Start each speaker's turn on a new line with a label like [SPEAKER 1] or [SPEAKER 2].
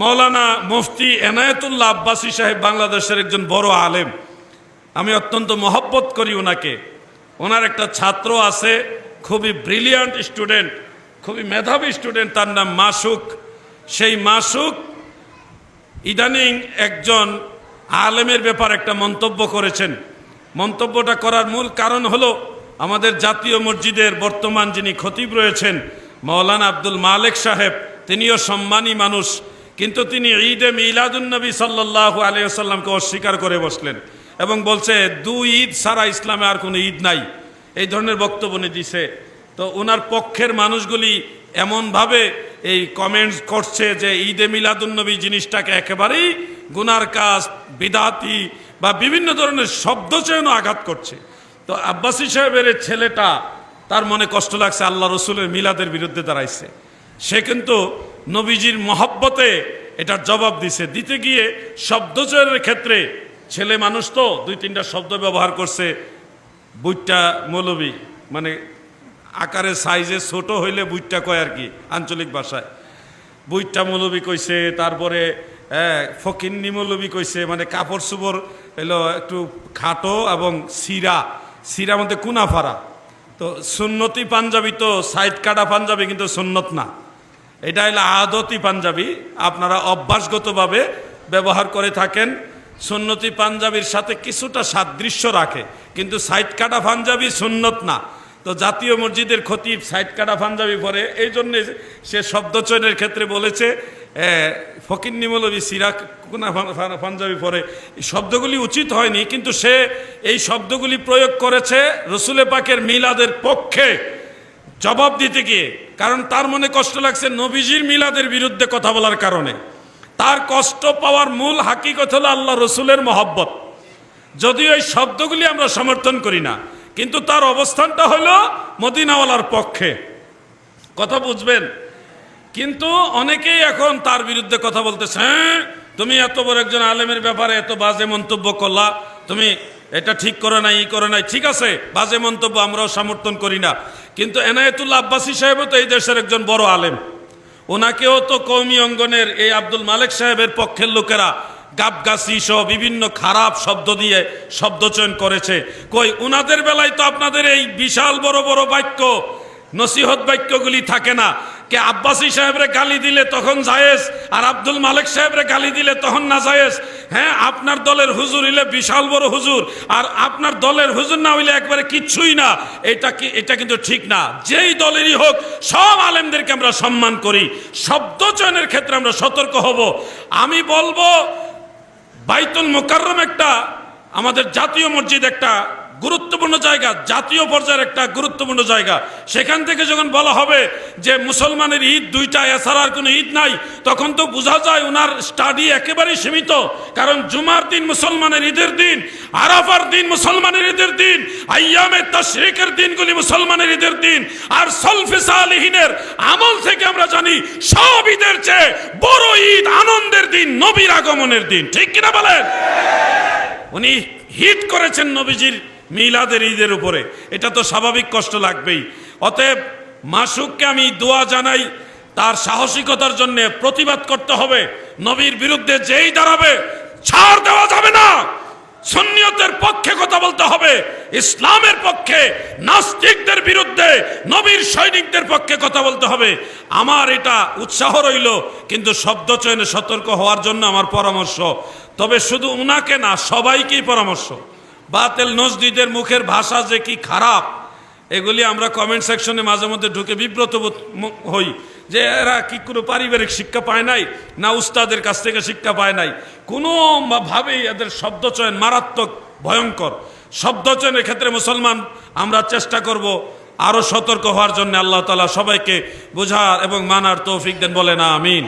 [SPEAKER 1] মৌলানা মুফতি এনায়েতুল্লাহ আব্বাসী সাহেব বাংলাদেশের একজন বড় আলেম। আমি অত্যন্ত মহব্বত করি ওনাকে। ওনার একটা ছাত্র আছে, খুবই ব্রিলিয়ান্ট স্টুডেন্ট খুবই মেধাবী স্টুডেন্ট তার নাম মাসুক। সেই মাসুক ইদানিং একজন আলেমের ব্যাপার একটা মন্তব্য করেছেন। মন্তব্যটা করার মূল কারণ হলো, আমাদের জাতীয় মসজিদের বর্তমান যিনি খতিব রয়েছেন, মৌলানা আব্দুল মালেক সাহেব, তিনিও সম্মানী মানুষ। কিন্তু তিনি ঈদে মিলাদুন্নবী সাল্লাহ আলিয়াল্লামকে অস্বীকার করে বসলেন এবং বলছে, দু ঈদ সারা ইসলামে আর কোনো ঈদ নাই। এই ধরনের বক্তব্য দিছে। তো ওনার পক্ষের মানুষগুলি এমনভাবে এই কমেন্টস করছে যে, ঈদে মিলাদুন্নবী জিনিসটাকে একেবারেই গুনার কাজ, বিদাতি বা বিভিন্ন ধরনের শব্দ চেয়েও আঘাত করছে। তো আব্বাসী সাহেবের ছেলেটা, তার মনে কষ্ট লাগছে, আল্লাহ রসুলের মিলাদের বিরুদ্ধে দাঁড়াইছে। সে কিন্তু নবীজির মহব্বতে এটার জবাব দিছে। দিতে গিয়ে শব্দচয়নের ক্ষেত্রে ছেলে মানুষ তো দুই তিনটা শব্দ ব্যবহার করছে। বুইটটা মৌলবি মানে আকারে সাইজে ছোট হইলে বুইটটা কয় আর কি, আঞ্চলিক ভাষায়। বুইটটা মৌলবি কইছে, তারপরে ফকিন্নি মৌলবী কইছে মানে কাপড় চুপড় এলো একটু খাটো এবং সিরা সিরা মধ্যে কুনাফারা। তো সুন্নতি পাঞ্জাবি তো সাইড কাটা পাঞ্জাবি, কিন্তু সুন্নত না। এটা হলো আদতি পাঞ্জাবি। আপনারা অভ্যাসগতভাবে ব্যবহার করে থাকেন। সুন্নতি পাঞ্জাবির সাথে কিছুটা সাদৃশ্য রাখে। কিন্তু সাইড কাটা পাঞ্জাবি সুন্নত না। তো জাতীয় মসজিদের খতিব সাইড কাটা পাঞ্জাবি পরে। এই জন্যে সে শব্দচয়নের ক্ষেত্রে বলেছে ফকির নিমলবি সিরাক পাঞ্জাবি পরে। এই শব্দগুলি উচিত হয়নি, কিন্তু সে এই শব্দগুলি প্রয়োগ করেছে রসুলে পাকের মিলাদের পক্ষে। জবাব দিতে গিয়ে, কারণ তার মনে কষ্ট লাগছে নবীজির মিলাদের বিরুদ্ধে কথা বলার কারণে। তার কষ্ট পাওয়ার মূল হাকিকত হলো আল্লাহ রসুলের মহব্বত। যদিও এই শব্দগুলি আমরা সমর্থন করি না, কিন্তু তার অবস্থানটা হলো মদিনাওয়ালার পক্ষে। কথা বুঝবেন? কিন্তু অনেকেই এখন তার বিরুদ্ধে কথা বলতেছে হ্যাঁ তুমি এত বড় একজন আলেমের ব্যাপারে এত বাজে মন্তব্য করলা, তুমি এটা ঠিক করে নাই, ই করে নাই। ঠিক আছে, বাজে মন্তব্য আমরাও সমর্থন করি না। কিন্তু এনায়েতুল্লাহ আব্বাসী সাহেবও তো এই দেশের একজন বড় আলেম। ওনাকেও তো কৌমি অঙ্গনের এই আব্দুল মালিক সাহেবের পক্ষের লোকেরা গাবগাছি সহ বিভিন্ন খারাপ শব্দ দিয়ে শব্দচয়ন করেছে। কই ওনাদের বেলায় তো আপনাদের এই বিশাল বড় বড় বাক্য, নসিহত বাক্যগুলি থাকে না। কে আব্বাসী সাহেবরে গালি দিলে তখন জায়েজ, আর আব্দুল মালিক সাহেবরে গালি দিলে তখন না জায়েজ। হ্যাঁ আপনার দলের হুজুর হইলে বিশাল বড় হুজুর, আর আপনার দলের হুজুর না হইলে একবারে কিচ্ছুই না। এটা কি, এটা কিন্তু ঠিক না। যেই দলেরই হোক, সব আলেমদেরকে আমরা সম্মান করি, শব্দ চয়নের ক্ষেত্রে আমরা সতর্ক হব। আমি বলব, বাইতুল মোকাররম একটা, আমাদের জাতীয় মসজিদ একটা গুরুত্বপূর্ণ জায়গা, জাতীয় পর্যায়ের একটা গুরুত্বপূর্ণ জায়গা। সেখান থেকে যখন বলা হবে যে মুসলমানের ঈদ দুইটা, এছাড়া আর কোনো ঈদ নাই, তখন তো বোঝা যায় ওনার স্টাডি একেবারেই সীমিত। কারণ জুমার দিন মুসলমানের ঈদের দিন, আরাফার দিন মুসলমানের ঈদের দিন, আইয়ামে তশরিকের দিনগুলি মুসলমানের ঈদের দিন, আর সলফে সালিহিনের আমল থেকে আমরা জানি সব ঈদের চেয়ে বড় ঈদ আনন্দের দিন, নবীর আগমনের দিন। ঠিক কিনা বলেন? উনি হিট করেছেন নবীজির মিলাদের ঈদের উপরে। এটা তো স্বাভাবিক কষ্ট লাগবেই। অতএব মাসুককে আমি দোয়া জানাই, তার সাহসিকতার জন্য প্রতিবাদ করতে হবে। নবীর বিরুদ্ধে যেই দাঁড়াবে, ছাড় দেওয়া যাবে না। সন্নিয়তের পক্ষে কথা বলতে হবে, ইসলামের পক্ষে, নাস্তিকদের বিরুদ্ধে, নবীর সৈনিকদের পক্ষে কথা বলতে হবে। আমার এটা উৎসাহ রইল, কিন্তু শব্দ চয়নে সতর্ক হওয়ার জন্য আমার পরামর্শ। তবে শুধু উনাকে না, সবাইকেই পরামর্শ। বাতেল নজদিদের মুখের ভাষা যে কি খারাপ, এগুলি আমরা কমেন্ট সেকশনে মাঝে মধ্যে ঢুকে বিব্রত হই। যে এরা কি কোনো পারিবারিক শিক্ষা পায় নাই, না উস্তাদের কাছ থেকে শিক্ষা পায় নাই। কোনো ভাবেই এদের শব্দচয়ন মারাত্মক ভয়ঙ্কর। শব্দচয়নের ক্ষেত্রে মুসলমান আমরা চেষ্টা করব আরও সতর্ক হওয়ার জন্য আল্লাহ তালা সবাইকে বোঝার এবং মানার তৌফিক দেন বলে না আমিন।